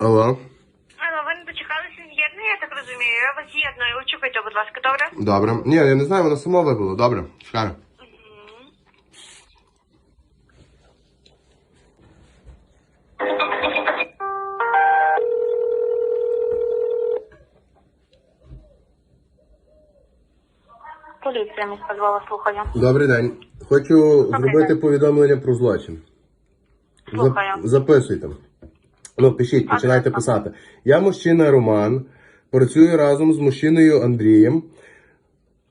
Алло. Алло, ви не дочекалися з'єднання, я так розумію. Я вас з'єдную. Очікуйте, будь ласка, добре? Добре. Ні, я не знаю, воно само вибило. Добре. Чекаю. Поліція міська Львова, слухаю. Добрий день. Хочу зробити повідомлення про злочин. Зап- Слухаю. Записуйте. Ну, пишіть, починайте писати. Я мужчина Роман, працюю разом з мужчиною Андрієм.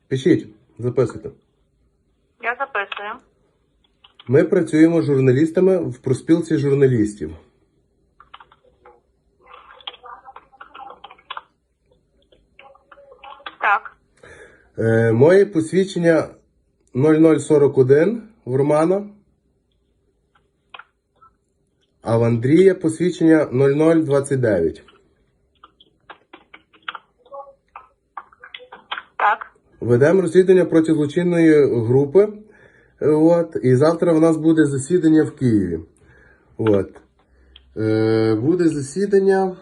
Пишіть, записуйте. Я записую. Ми працюємо журналістами в проспілці журналістів. Так. Е, моє посвідчення 0041 в Романа. А в Андрія посвідчення 0029. Так. Ведемо розслідування проти злочинної групи. Е, От, і завтра в нас буде засідання в Києві. От. Е, буде засідання.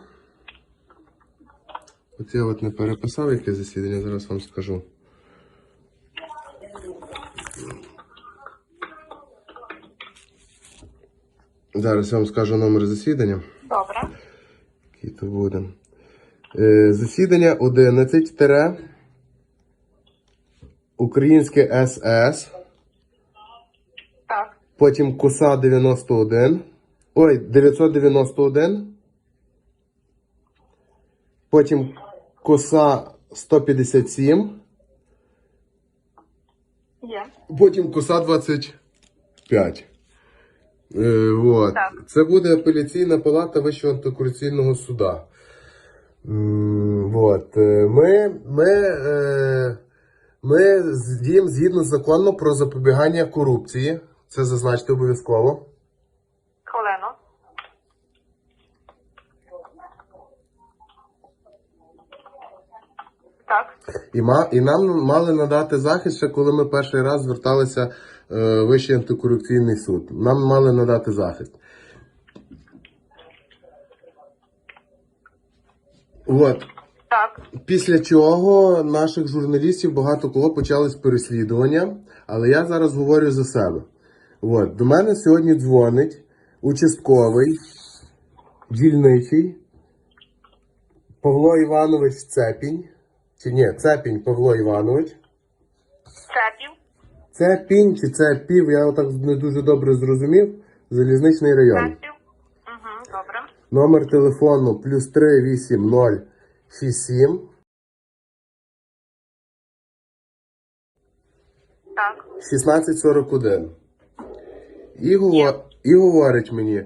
От я от не переписав, яке засідання, зараз вам скажу. Зараз я вам скажу номер засідання. Добре. Який то буде. Е, засідання 11 тире Українське СС. Так. Потім коса 91. Ой, 991. Потім коса 157. Є. Потім коса 25. Е, от. Так. Це буде апеляційна палата Вищого антикорупційного суда. От. Е, Ми, ми, е, ми з- діємо згідно закону про запобігання корупції. Це зазначте обов'язково. Хвилину. Так. І, ма, і нам мали надати захист, ще коли ми перший раз зверталися Вищий антикорупційний суд. Нам мали надати захист. От. Так. Після чого наших журналістів багато кого почались переслідування, але я зараз говорю за себе. От, до мене сьогодні дзвонить участковий, дільничий Павло Іванович Цепінь. Чи ні, Цепінь Павло Іванович. Цепів. Це пінь чи це пів, я отак не дуже добре зрозумів. Залізничний район. Угу, добре. Номер телефону плюс 38067 Так. 1641. І, говор... і говорить мені,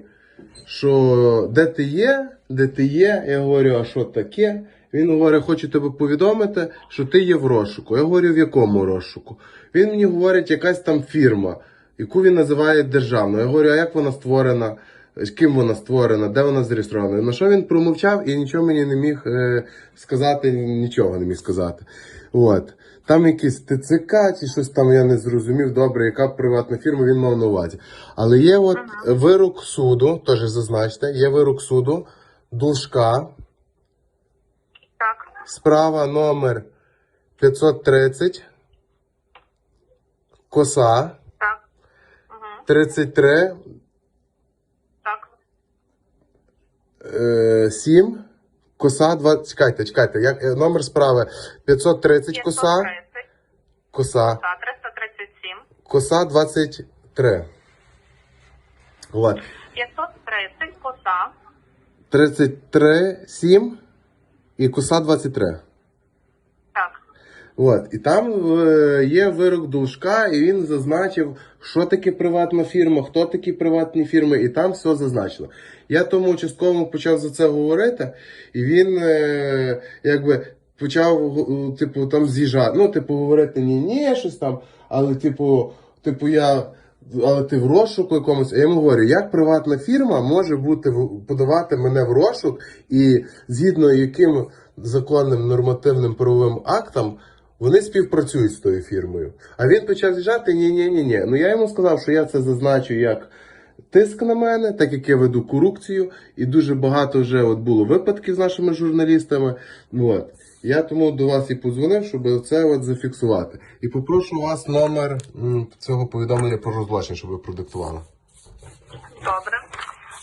що де ти є, де ти є. Я говорю, а що таке? Він говорить, хочу тебе повідомити, що ти є в розшуку. Я говорю, в якому розшуку? Він мені говорить, якась там фірма, яку він називає державною. Я говорю, а як вона створена? З ким вона створена, де вона зареєстрована? На що він промовчав і нічого мені не міг е, сказати, нічого не міг сказати. От. Там якийсь ТЦК чи щось там я не зрозумів добре, яка приватна фірма він мав на увазі. Але є от вирок суду, теж зазначте, є вирок суду, Дулшка, Так. Справа номер 530, коса Так. Угу. 33 Так. е, 7, коса 20. Чекайте, чекайте, як, е, номер справи 530 коса, 530. коса, Так, 337. коса 23. От. 530 коса. 33, 7 і коса 23. Так. От. І там е, є вирок Душка, і він зазначив, що таке приватна фірма, хто такі приватні фірми, і там все зазначено. Я тому участковому почав за це говорити, і він е, якби почав е, типу, там з'їжджати. Ну, типу, говорити ні, ні, щось там, але типу, типу, я. Але ти в розшуку якомусь. А я йому говорю, як приватна фірма може бути подавати мене в розшук, і згідно яким законним нормативним правовим актам вони співпрацюють з тою фірмою. А він почав з'їжджати, ні, ні, ні, ні. Ну я йому сказав, що я це зазначу як тиск на мене, так як я веду корупцію, і дуже багато вже от було випадків з нашими журналістами. От. Я тому до вас і подзвонив, щоб це от зафіксувати. І попрошу вас номер м, цього повідомлення про роззлочин, щоб ви продиктували. Добре.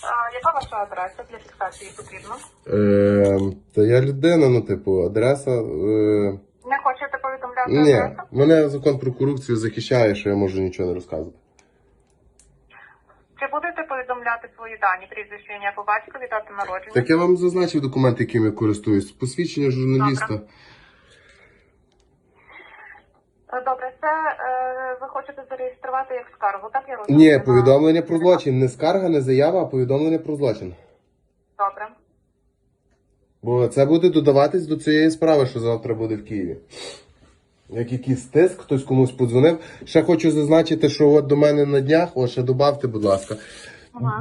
А, яка ваша адреса для фіксації потрібна? Е, та я людина, ну, типу, адреса. Е, Не хочете повідомляти ні, адресу? мене закон про корупцію захищає, що я можу нічого не розказувати. Чи будете повідомляти свої дані, прізвище, ім'я по батькові, дату народження? Так я вам зазначив документи, якими я користуюсь. Посвідчення журналіста. Добре. Добре, це е, ви хочете зареєструвати як скаргу, так я розумію? Ні, повідомлення про злочин. Не скарга, не заява, а повідомлення про злочин. Добре. Бо це буде додаватись до цієї справи, що завтра буде в Києві. Як якийсь тиск, хтось комусь подзвонив. Ще хочу зазначити, що от до мене на днях, о, ще добавте, будь ласка,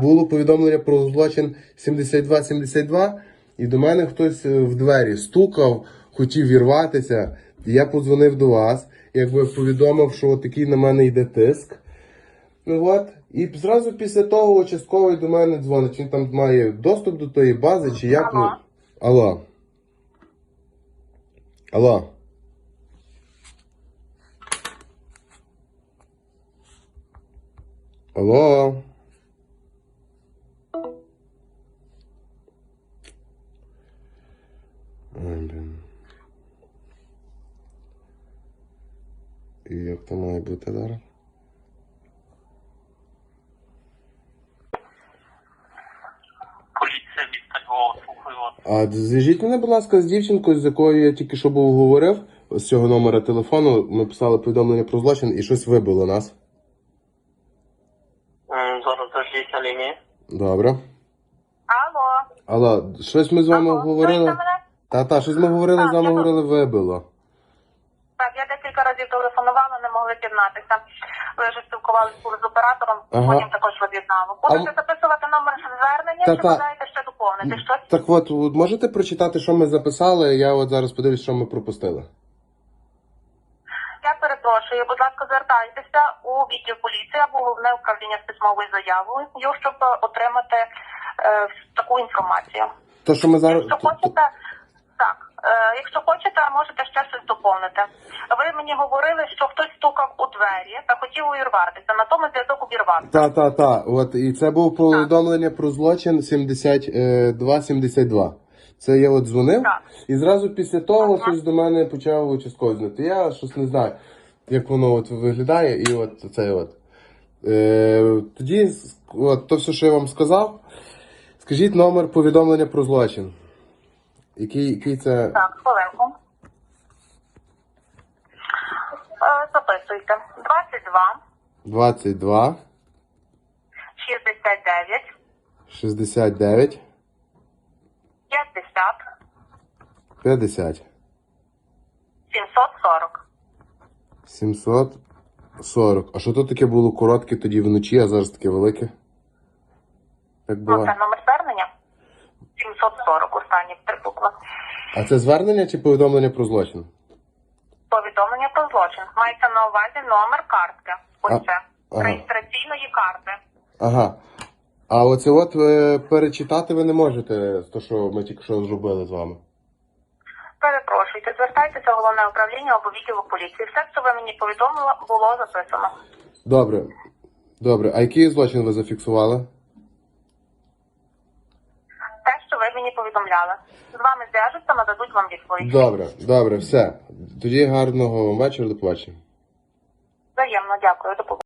було повідомлення про злочин 7272, і до мене хтось е, в двері стукав, хотів вірватися. І я подзвонив до вас, якби повідомив, що от такий на мене йде тиск. Ну от. І зразу після того участковий до мене дзвонить. Він там має доступ до тої бази, чи як. Алло. Алло. Алло. Алло. Ой, блін. І як то має бути зараз? А зв'яжіть мене, будь ласка, з дівчинкою, з якою я тільки що був говорив, з цього номера телефону. Ми писали повідомлення про злочин і щось вибило нас. Зараз лінії. Добре. Алло. Алло, щось ми з вами Алло, говорили. чуєте мене? Та, та, щось ми говорили, Так, з вами я говорили, вибило. Так, я декілька разів телефонувала, не могли піднатися. Ви вже спілкувалися були з оператором, Ага. потім також роз'єднали. Будете записувати номер звернення, Та, чи та. бажаєте ще доповнити щось? Так от, от можете прочитати, що ми записали? Я от зараз подивлюсь, що ми пропустили. Я будь ласка, звертайтеся у відділ поліції або головне управління з письмовою заявою, щоб е, отримати е, таку інформацію. То, що ми зараз. Якщо хочете, так, е, якщо хочете, можете ще щось доповнити. Ви мені говорили, що хтось стукав у двері та хотів увірватися, натомість зв'язок увірвався. Та, та, та. От, і це було повідомлення про злочин 7272. Це я от дзвонив, Так. і зразу після того щось до мене почав участковий дзвонити. Я щось не знаю, як воно от виглядає, і от це от. Е, тоді, от то все, що я вам сказав, скажіть номер повідомлення про злочин. Який, який це. Так, хвилинку. Е, Записуйте. 22 22 69 69 50 50 740. 740. А що тут таке було коротке тоді вночі, а зараз таке велике? Як Ну, буває? це номер звернення. 740, останні три букви. А це звернення чи повідомлення про злочин? Повідомлення про злочин. Мається на увазі номер картки. Ось це. ага. Реєстраційної карти. Ага. А оце от е, перечитати ви не можете, то, що ми тільки що зробили з вами. Перепрошуйте, звертайтеся в головне управління або поліції. Все, що ви мені повідомили, було записано. Добре. Добре. А який злочин ви зафіксували? Те, що ви мені повідомляли. З вами зв'яжуться, нададуть вам відповідь. Добре, добре, все. Тоді гарного вам вечора, до побачення. Взаємно, дякую. До побачення.